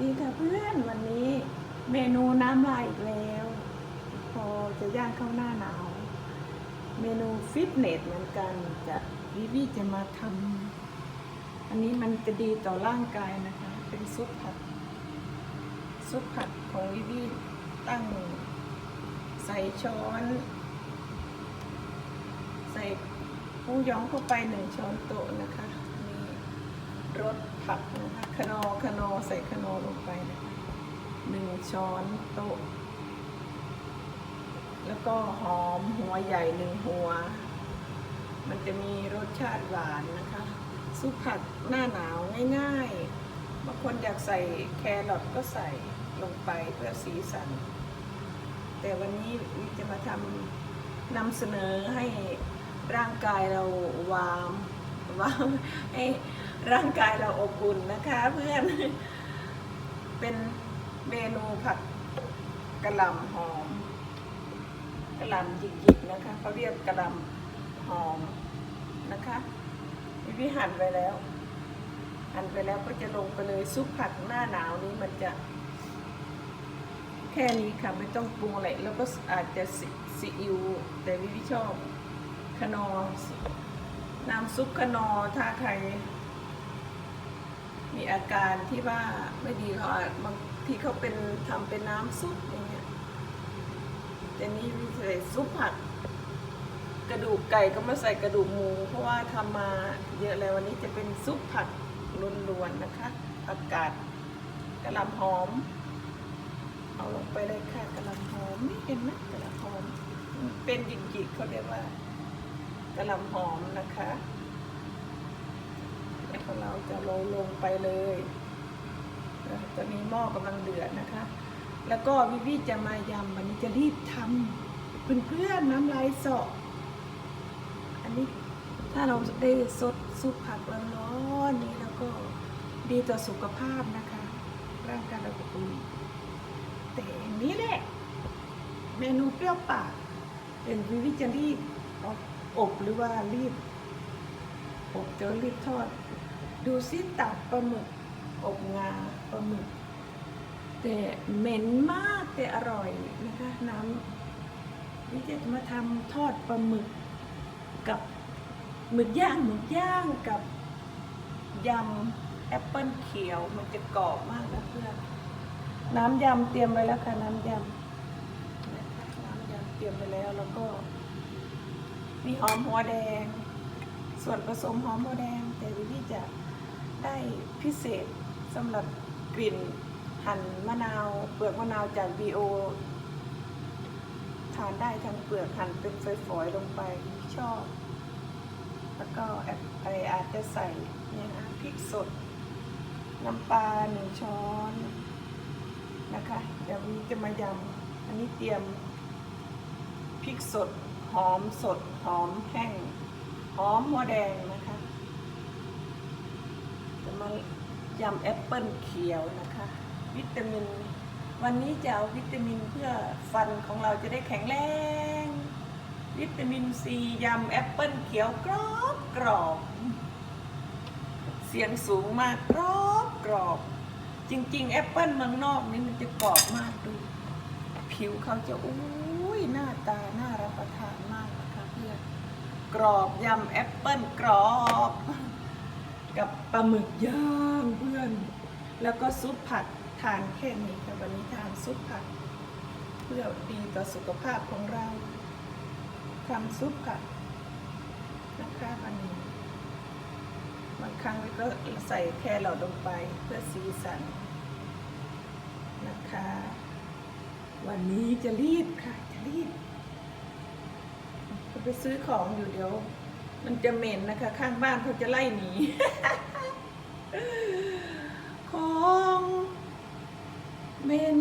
ดีค่ะเพื่อนวันนี้เมนูน้ำลายอีกแล้ว พอจะย่างเข้าหน้าหนาว เมนูฟิตเนสเหมือนกันจะวิวีจะมาทำอันนี้มันจะดีต่อร่างกายนะคะ เป็นซุปผัด ซุปผัดของวิวีตั้ง ใส่ช้อน ใส่หมูหยองเข้าไปหนึ่งช้อนโต๊ะนะคะ รสผักนะคะขนอขนอใส่ขนอลงไปนะคะหนึ่งช้อนโต๊ะ แล้วก็หอมหัวใหญ่หนึ่งหัว มันจะมีรสชาติหวานนะคะ ซุปผักหน้าหนาวง่ายๆบางคนอยากใส่แครอทก็ใส่ลงไปเพื่อสีสัน แต่วันนี้วิจะมาทำนำเสนอให้ร่างกายเราวาม ว่าให้ร่างกายเราอบอุ่นนะคะเพื่อน เป็นเมนูผัดกระหล่ำหอมกระหล่ำหยิกๆนะคะเขาเรียกกระหล่ำหอมนะคะวิวิหั่นไปแล้วหั่นไปแล้วก็จะลงไปเลยซุปผัดหน้าหนาวนี้มันจะ แค่นี้ค่ะไม่ต้องปรุงอะไรแล้วก็อาจจะซีซีอิ๊วแต่วิวิชอบขนอ น้ำซุปขนอถ้าใคร มีอาการที่ว่าไม่ดีเขาอาจบางทีเขาเป็นทำเป็นน้ำซุปอย่างเงี้ยแต่นี่วิใส่ซุปผัดกระดูกไก่ก็มาใส่กระดูกหมู เพราะว่าทำมาเยอะแล้ววันนี้จะเป็นซุปผัดล้วนๆนะคะผักกาดกระลำหอม เอาลงไปเลยค่ะกระลำหอมไม่เห็นนะกระลำหอม เป็นหยิกๆเขาเรียกว่า กระหล่ำหอมนะคะแล้วก็เราจะโรยลงไปเลยจะมีหม้อกำลังเดือดนะคะ แล้วก็วิวีจะมายำวันนี้จะรีบทำเพื่อนๆน้ำลายสออันนี้ถ้าเราได้สดซุปผักร้อนๆนี้แล้วก็ดีต่อสุขภาพนะคะร่างกายเราอบอุ่นแต่อันนี้แหละเมนูเปรี้ยวปากเป็นวิวิจะรีบเอา อบหรือว่ารีบอบจะรีบทอด ดูซิตับปลาหมึกอบงาปลาหมึก แต่เหม็นมากแต่อร่อยนะคะน้ำวิจะมาทำทอดปลาหมึกกับหมึกย่างหมึกย่างกับยำแอปเปิลเขียวมันจะกรอบมากนะเพื่อนน้ำยำเตรียมไว้แล้วค่ะน้ำยำน้ำยำเตรียมไปแล้วแล้วก็ มีหอมหัวแดง ส่วนผสมหอมหัวแดง แต่วิธีจะได้พิเศษสำหรับกลิ่นหั่นมะนาว เปลือกมะนาวจากบีโอทานได้ทั้งเปลือกหั่นเป็นฝอยๆลงไปชอบ แล้วก็แอบไออาจจะใส่เนี่ยนะพริกสด น้ำปลาหนึ่งช้อนนะคะเดี๋ยวนี้จะมายำอันนี้เตรียมพริกสด หอมสด หอมแห้งหอมหัวแดงนะคะ จะมายำแอปเปิลเขียวนะคะ วิตามิน วันนี้จะเอาวิตามินเพื่อฟันของเราจะได้แข็งแรง วิตามินซียำแอปเปิลเขียวกรอบกรอบ เสียงสูงมากกรอบกรอบจริงๆ แอปเปิลเมืองนอกนี่มันจะกรอบมากดู ผิวเขาจะอุ้ยหน้าตาน่ารับประทานมากนะคะเพื่อน กรอบยำแอปเปิลกรอบ กับปลาหมึกย่างเพื่อน แล้วก็ซุปผัดทานแค่นี้ค่ะวันนี้ทานซุปผัด เพื่อดีต่อสุขภาพของเราทำซุปผัดนะคะวันนี้บางครั้งก็ใส่แครอทลงไปเพื่อสีสันนะคะ วันนี้จะรีบค่ะจะรีบ ไปซื้อของอยู่เดี๋ยว มันจะเหม็นนะคะ ข้างบ้านเขาจะไล่หนีของเหม็น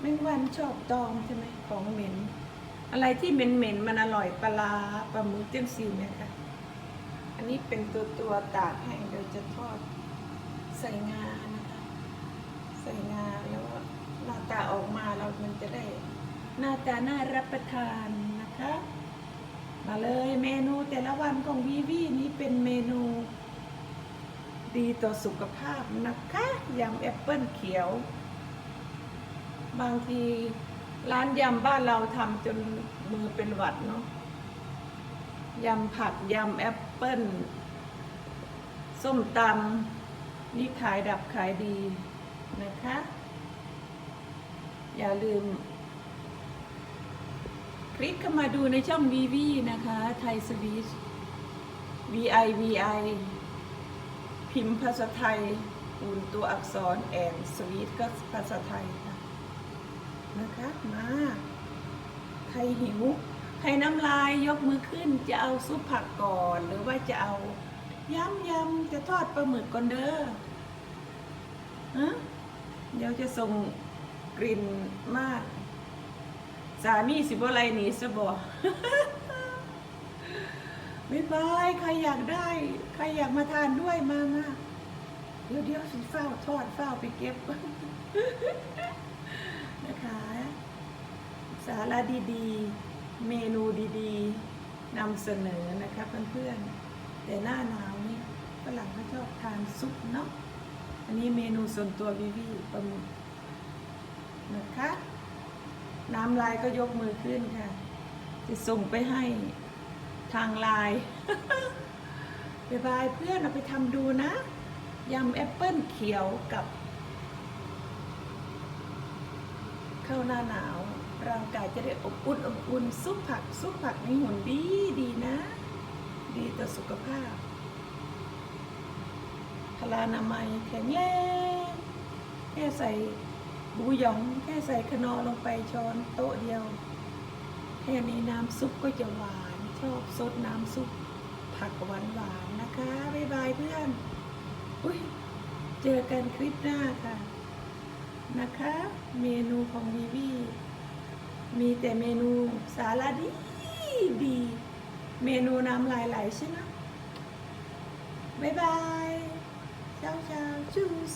แมงวันชอบตอมใช่ไหมของเหม็น อะไรที่เหม็นเหม็นมันอร่อยปลาปลาหมึกเจ้าซีเนี่ยค่ะอันนี้เป็นตัวตัวตากแห้งเดี๋ยวจะทอดใส่งานะคะ ใส่งาแล้วหน้าตาออกมาเรามันจะได้ หน้าตาน่ารับประทาน นะคะ มาเลยเมนูแต่ละวันของวีวีนี้เป็นเมนูดีต่อสุขภาพนะคะยำแอปเปิ้ลเขียว บางทีร้านยำบ้านเราทำจนมือเป็นหวัดเนาะยำผักยำแอปเปิ้ลส้มตำนี่ขายดับขายดีนะคะ อย่าลืม ลิกเข้ามาดูในช่องวีวีนะคะไทยสวีท VI VI พิมพ์ภาษาไทยอุ่นตัวอักษรแอนสวีทก็ภาษาไทยค่ะนะคะมาใครหิวใครน้ำลายยกมือขึ้นจะเอาซุปผักก่อน หรือว่าจะเอายำยำจะทอดปลาหมึกก่อนเด้อฮะเดี๋ยวจะส่งกลิ่นมาก สามีสิบอะไรหนีสบอบ๊ายบายใครอยากได้ ใครอยากมาทานด้วยมามาเดี๋ยวเดี๋ยวสิเฝ้าทอดเฝ้าไปเก็บ นะคะสาระดีๆ เมนูดีๆนำเสนอนะคะเพื่อนๆ แต่หน้าหนาวนี่ฝรั่งเขาชอบทานซุปเนาะอันนี้เมนูส่วนตัววิวีปลาหมึกนะคะ น้ำลายก็ยกมือขึ้นค่ะ จะส่งไปให้ทางไลน์บายบายเพื่อนเอาไปทำดูนะยำแอปเปิ้ลเขียวกับ เข้าหน้าหนาว ร่างกายจะได้อบอุ่นอบอุ่นซุปผักซุปผักในหุ่นดีดีนะ ดีต่อสุขภาพพลานามัยแข็งแรงแค่ใส่ บูหยองแค่ใส่ขนอลงไปช้อนโต๊ะเดียว แค่นี้น้ำซุปก็จะหวาน ชอบซดน้ำซุป ผักหวานหวานนะคะ บ๊ายบายเพื่อน อุ้ยเจอกันคลิปหน้าค่ะ นะคะ เมนูของวีวีมีแต่เมนูสาระดีดี เมนูน้ำลายไหลใช่ไหมบ๊ายบายเจ้าเจ้าจูส